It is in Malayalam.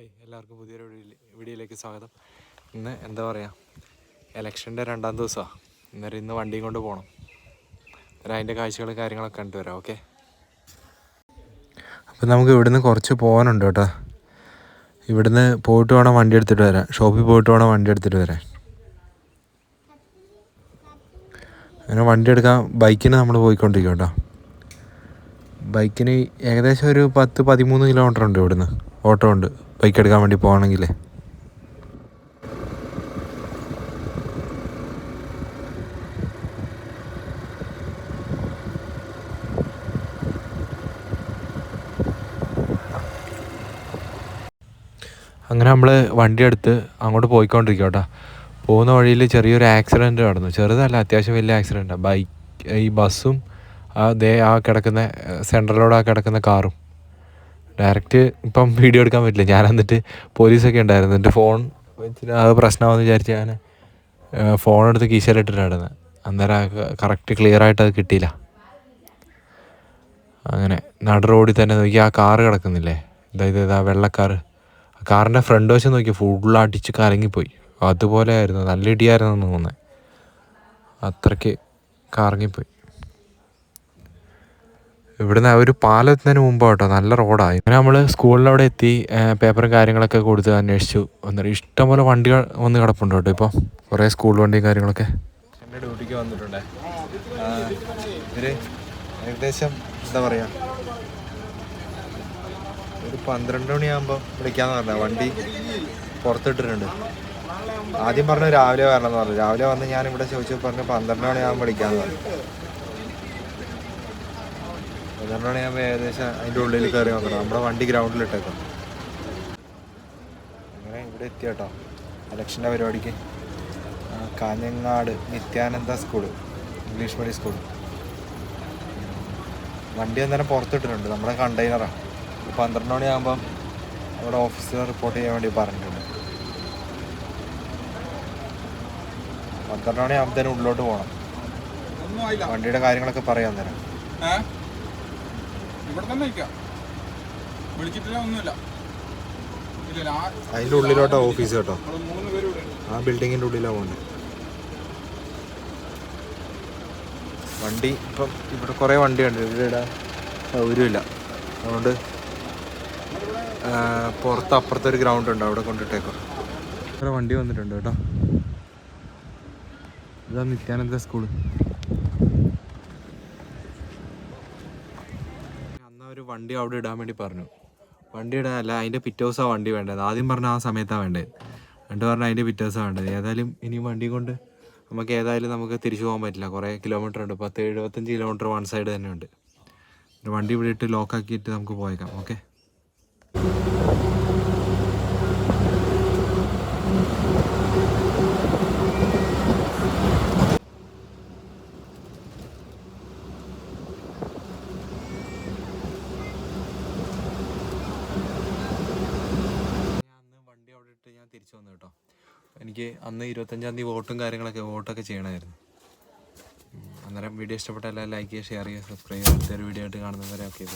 ഹായ് എല്ലാവർക്കും പുതിയൊരു വീഡിയോയിലേക്ക് സ്വാഗതം. ഇന്ന് എന്താ പറയുക ഇലക്ഷന്റെ രണ്ടാം ദിവസമാണ് അന്നേരം ഇന്ന് വണ്ടിയും കൊണ്ട് പോകണം അന്നേരം അതിന്റെ കാഴ്ചകളും കാര്യങ്ങളൊക്കെ കണ്ടുവരാം ഓക്കെ? അപ്പം നമുക്ക് ഇവിടുന്ന് കുറച്ച് പോകാനുണ്ട് കേട്ടോ. ഇവിടുന്ന് പോയിട്ട് വേണം വണ്ടി എടുത്തിട്ട് വരാൻ. ഷോപ്പിൽ പോയിട്ട് വേണം വണ്ടി എടുത്തിട്ട് വരാൻ. അങ്ങനെ വണ്ടി എടുക്കാൻ ബൈക്കിന് നമ്മൾ പോയിക്കൊണ്ടിരിക്കും കേട്ടോ. ബൈക്കിന് ഏകദേശം ഒരു പത്ത് പതിമൂന്ന് കിലോമീറ്റർ ഉണ്ട് ഇവിടുന്ന്. ഓട്ടോ ഉണ്ട്. ബൈക്ക് എടുക്കാൻ വേണ്ടി പോകണമെങ്കിലേ അങ്ങനെ നമ്മൾ വണ്ടി എടുത്ത് അങ്ങോട്ട് പോയിക്കൊണ്ടിരിക്കും കേട്ടോ പോകുന്ന വഴിയിൽ ചെറിയൊരു ആക്സിഡന്റ് നടന്നു. ചെറുതല്ല അത്യാവശ്യം വലിയ ആക്സിഡന്റാണ് ബൈക്ക് ഈ ബസ്സും ആ ദേ ആ കിടക്കുന്ന സെൻട്രലോട് ആ കിടക്കുന്ന കാറും ഡയറക്റ്റ് ഇപ്പം വീഡിയോ എടുക്കാൻ പറ്റില്ല. ഞാൻ എന്നിട്ട് പോലീസൊക്കെ ഉണ്ടായിരുന്നു. എന്റെ ഫോൺ വെച്ചിട്ട് അത് പ്രശ്നമാണെന്ന് വിചാരിച്ച് ഞാൻ ഫോൺ എടുത്ത് കീശയിലിട്ടിട്ടായിരുന്നു അന്നേരം കറക്റ്റ് ക്ലിയർ ആയിട്ട് അത് കിട്ടിയില്ല. അങ്ങനെ നട റോഡിൽ തന്നെ നോക്കി ആ കാറ് കിടക്കുന്നില്ലേ? അതായത് ഇതാ വെള്ളക്കാർ ആ കാറിന്റെ ഫ്രണ്ട് വശം നോക്കി ഫുൾ അടിച്ച് കറങ്ങിപ്പോയി. അതുപോലെ ആയിരുന്നു നല്ല ഇടിയായിരുന്നു തോന്നുന്നത് അത്രയ്ക്ക് കറങ്ങിപ്പോയി. ഇവിടുന്ന് ഒരു പാലത്തിന് മുമ്പ് കേട്ടോ നല്ല റോഡായി അങ്ങനെ നമ്മൾ സ്കൂളിലവിടെ എത്തി പേപ്പറും കാര്യങ്ങളൊക്കെ കൊടുത്ത് അന്വേഷിച്ചു. എന്നിട്ട് ഇഷ്ടംപോലെ വണ്ടികൾ വന്ന് കിടപ്പുണ്ട് കേട്ടോ ഇപ്പോൾ കുറേ സ്കൂൾ വണ്ടിയും കാര്യങ്ങളൊക്കെ. എന്റെ ഡ്യൂട്ടിക്ക് വന്നിട്ടുണ്ട്. ഇവർ ഏകദേശം എന്താ പറയുക ഒരു പന്ത്രണ്ട് മണിയാകുമ്പോൾ വിളിക്കാന്ന് പറഞ്ഞ വണ്ടി പുറത്തിട്ടിട്ടുണ്ട്. ആദ്യം പറഞ്ഞു രാവിലെ വരണം എന്ന് പറഞ്ഞു. രാവിലെ വന്ന് ഞാൻ ഇവിടെ ചോദിച്ചു പറഞ്ഞു പന്ത്രണ്ട് മണിയാകുമ്പോൾ വിളിക്കാന്ന് പറഞ്ഞു. പന്ത്രണ്ട് ഞാൻ ഏകദേശം അതിന്റെ ഉള്ളിൽ കയറി നോക്കണം നമ്മുടെ വണ്ടി ഗ്രൗണ്ടിൽ ഇട്ടേക്കും അങ്ങനെ ഇവിടെ എത്തി കേട്ടോ ഇലക്ഷന്റെ പരിപാടിക്ക് Kanhangad Nithyananda school. English medium school വണ്ടി അന്നേരം പുറത്തിട്ടിട്ടുണ്ട്. നമ്മുടെ കണ്ടെയ്നറാണ് പന്ത്രണ്ട് മണിയാകുമ്പം അവിടെ ഓഫീസിൽ റിപ്പോർട്ട് ചെയ്യാൻ വേണ്ടി പറഞ്ഞിട്ടുണ്ട്. പന്ത്രണ്ട് മണിയാകുമ്പത്തേനും ഉള്ളിലോട്ട് പോകണം. വണ്ടിയുടെ കാര്യങ്ങളൊക്കെ പറയാൻ തരാം ഇവിടെ തന്നെ നിൽക്കാം വിളിച്ചിട്ടില്ല ഒന്നുമില്ല. അതിന്റെ ഉള്ളിലോട്ടാ ഓഫീസ് കേട്ടോ. ആ ബിൽഡിങ്ങിന്റെ ഉള്ളിലാ പോണ്ട് വണ്ടി ഇപ്പം ഇവിടെ കുറേ വണ്ടിയുണ്ട് ഇവിടെ ഇടാൻ സൗകര്യമില്ല. അതുകൊണ്ട് പുറത്ത് അപ്പുറത്തെ ഒരു ഗ്രൗണ്ട് ഉണ്ട്. അവിടെ കൊണ്ടിട്ടേക്കോ. ഇത്ര വണ്ടി വന്നിട്ടുണ്ട് കേട്ടോ. ഇതാ നിത്യാനന്ദ സ്കൂൾ അന്ന് ഒരു വണ്ടി അവിടെ ഇടാൻ വേണ്ടി പറഞ്ഞു. വണ്ടി ഇടാനല്ല അതിന്റെ പിറ്റേ ദിവസമാണ് വണ്ടി വേണ്ടത്. ആദ്യം പറഞ്ഞ ആ സമയത്താണ് വേണ്ടത്. എന്നിട്ട് പറഞ്ഞാൽ അതിന്റെ പിറ്റേ ദിവസമാണ് വേണ്ടത്. ഏതായാലും ഇനി വണ്ടി കൊണ്ട് നമുക്ക് ഏതായാലും നമുക്ക് തിരിച്ചു പോകാൻ പറ്റില്ല. കുറേ കിലോമീറ്റർ ഉണ്ട്. പത്ത് എഴുപത്തഞ്ച് കിലോമീറ്റർ വൺ സൈഡ് തന്നെ ഉണ്ട്. വണ്ടി ഇവിടെ ഇട്ട് ലോക്കാക്കിയിട്ട് നമുക്ക് പോയേക്കാം. ഓക്കെ ഞാൻ അന്ന് വണ്ടി അവിടെ ഇട്ട് ഞാൻ തിരിച്ചു വന്നു കേട്ടോ. എനിക്ക് അന്ന് ഇരുപത്തഞ്ചാം തീയതി വോട്ടും കാര്യങ്ങളൊക്കെ വോട്ടൊക്കെ ചെയ്യണമായിരുന്നു. അന്നേരം വീഡിയോ ഇഷ്ടപ്പെട്ട ലൈക്ക് ചെയ്യുക ഷെയർ ചെയ്യുക സബ്സ്ക്രൈബ് ചെയ്യുക. അടുത്തൊരു വീഡിയോ ആയിട്ട് കാണുന്നവരെ ഓക്കെ